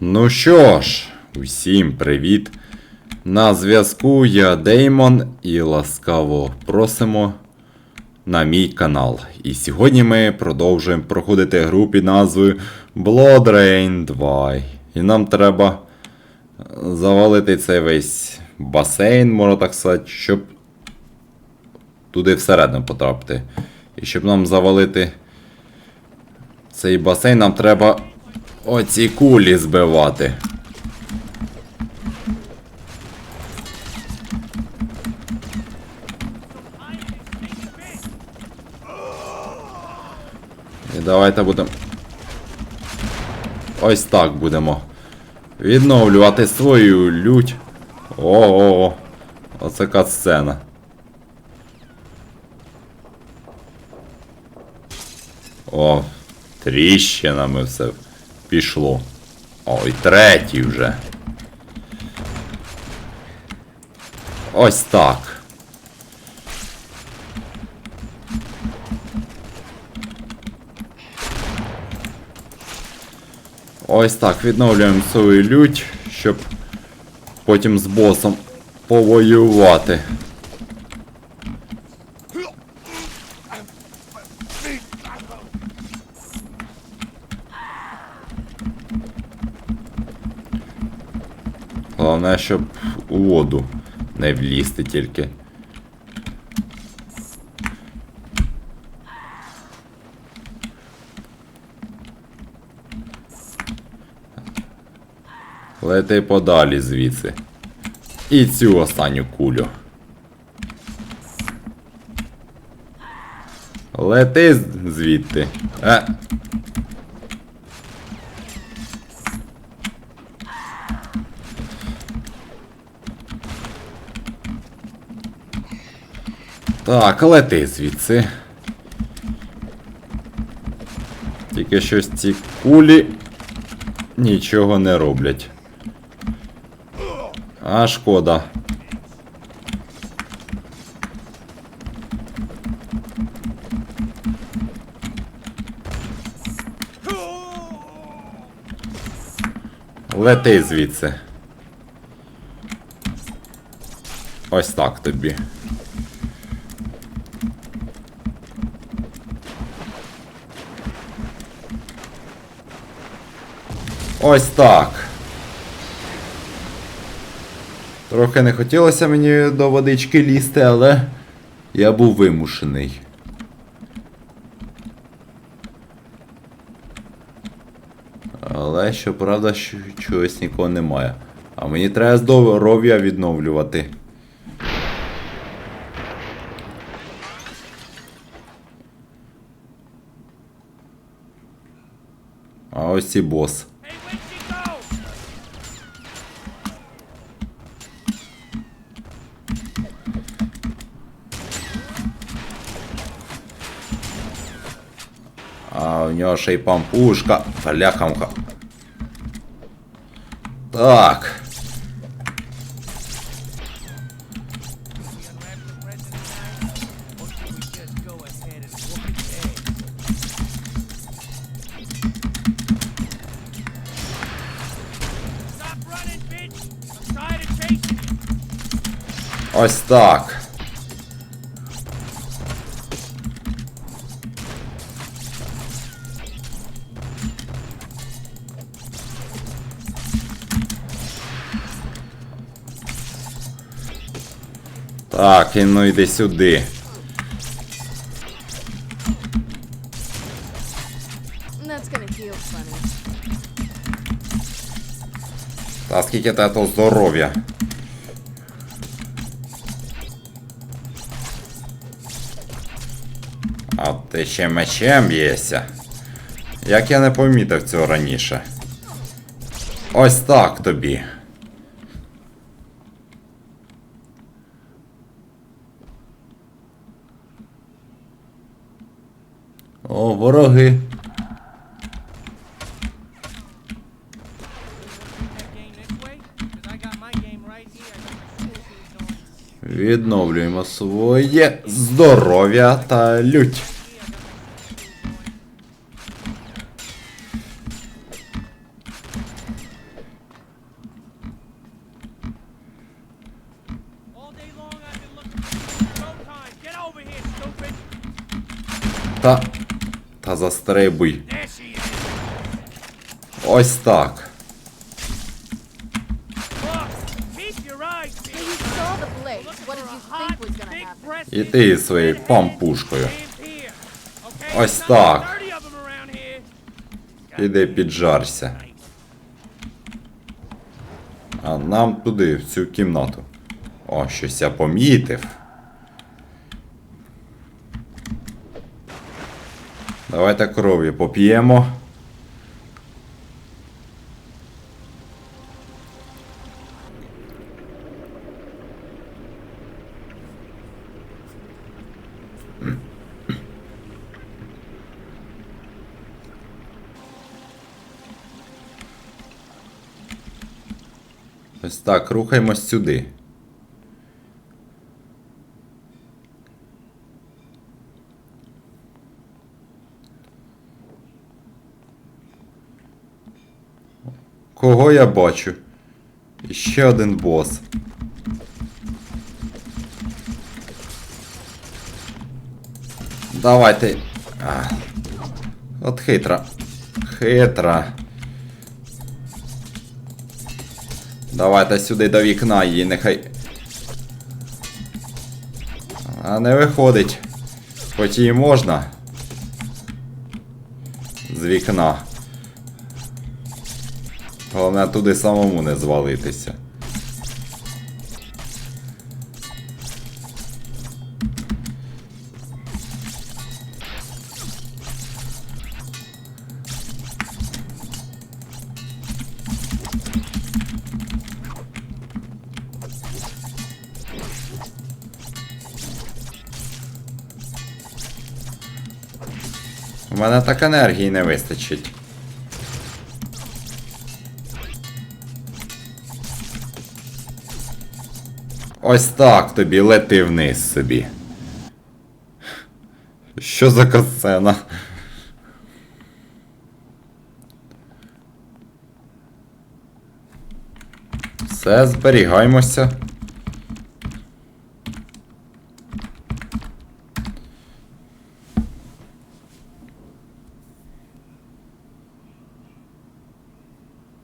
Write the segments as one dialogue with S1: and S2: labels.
S1: Ну що ж, усім привіт. На зв'язку я Деймон і ласкаво просимо на мій канал. І сьогодні ми продовжуємо проходити гру під назвою Blood Rain 2. І нам треба завалити цей весь басейн, можна так сказати, щоб туди всередину потрапити. І щоб нам завалити цей басейн, нам треба оці кулі збивати. І давайте будемо. Ось так будемо. Відновлювати свою лють. Ого. Оце катсцена. О, тріщинами все пішло. Ой, третій вже. Ось так. Ось так, відновлюємо свою лють, щоб потім з босом повоювати. Головне, щоб у воду не влізти тільки. Лети подалі звідси. І цю останню кулю. Лети звідти. Е. Так, лети звідси. Тільки щось ці кулі нічого не роблять. А шкода. Лети звідси. Ось так тобі. Ось так. Трохи не хотілося мені до водички лізти, але я був вимушений. Але щоправда, що чогось нікого немає. А мені треба здоров'я відновлювати. А ось і бос. Нього ще й пампушка. Бляхамка. Так.
S2: Unwrap the
S1: Так, і ну йди сюди. Та скільки того здоров'я. А ти ще мечем б'єшся. Як я не помітив цього раніше. Ось так тобі. О, вороги. Відновлюємо своє здоров'я та лють. Та Ага, застрибуй. Ось так. І ти своєю пампушкою. Ось так.
S2: 30 of 'em around here.
S1: Іди піджарся. А нам туди, в цю кімнату. О, щось я помітив. Давайте крові поп'ємо. Ось так, рухаємось сюди. Кого я бачу? Ще один бос. Давайте. А. От хитра. Хитра. Давайте сюди до вікна її, нехай. А не виходить. Хоч її можна. З вікна. Головне туди самому не звалитися. У мене так енергії не вистачить. Ось так тобі лети вниз собі. Що за касцена? Все, зберігаймося.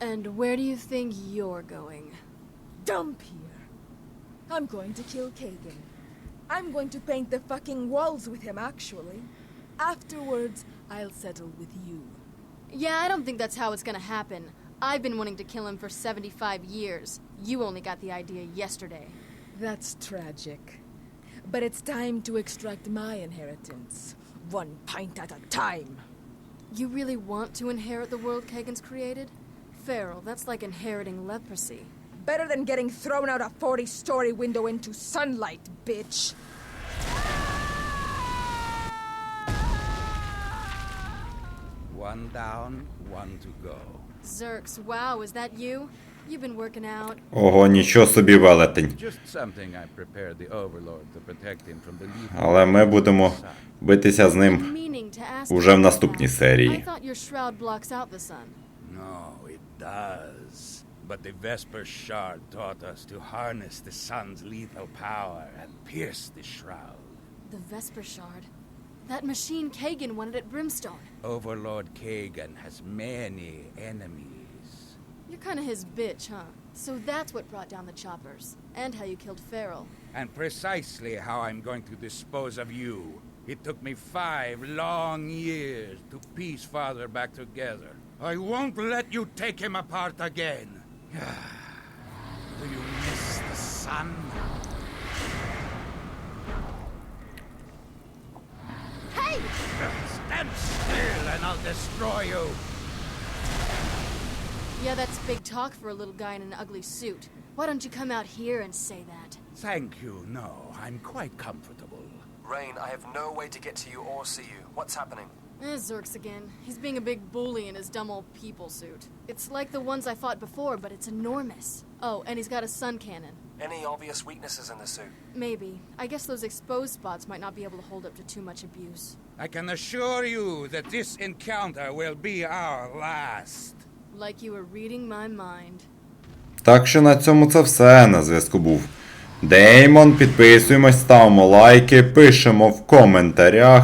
S3: And where do you think you're going?
S4: Dump here. I'm going to kill Kagan. I'm going to paint the fucking walls with him, actually. Afterwards, I'll settle with you.
S3: Yeah, I don't think that's how it's gonna happen. I've been wanting to kill him for 75 years. You only got the idea yesterday.
S4: That's tragic. But it's time to extract my inheritance. One pint at a time.
S3: You really want to inherit the world Kagan's created? Feral, that's like inheriting leprosy.
S4: Better than getting thrown out a 40 story window into sunlight, bitch.
S5: One down, one to go.
S3: Zerks, wow, is that you? You've been working out.
S1: Ого, нічого собі велетень.
S5: Just something I prepared the Overlord to protect him from the lethal
S1: Але ми будемо битися з ним уже в наступній серії.
S3: thought your shroud blocks out the sun.
S5: No, it does. But the Vesper Shard taught us to harness the sun's lethal power and pierce the shroud.
S3: The Vesper Shard. That machine Kagan wanted at Brimstone.
S5: Overlord Kagan has many enemies.
S3: You're kind of his bitch, huh? So that's what brought down the choppers. And how you killed Farrell.
S5: And precisely how I'm going to dispose of you. It took me five long years to piece father back together. I won't let you take him apart again. Do you miss the sun?
S3: Hey!
S5: Stand still and I'll destroy you.
S3: Yeah, that's big talk for a little guy in an ugly suit. Why don't you come out here and say that?
S5: Thank you, no. I'm quite comfortable.
S6: Rain, I have no way to get to you or see you. What's happening?
S3: Eh, Zerks again. He's being a big bully in his dumb old people suit. It's like the ones I fought before, but it's enormous. Oh, and he's got a sun cannon.
S6: Any obvious weaknesses in the suit?
S3: Maybe. I guess those exposed spots might not be able to hold up to too much abuse.
S5: I can assure you that this encounter will be our last.
S3: Like you were reading my mind.
S1: Так що на цьому це все. На зв'язку був Деймон. Підписуємось, ставимо лайки, пишемо в коментарях.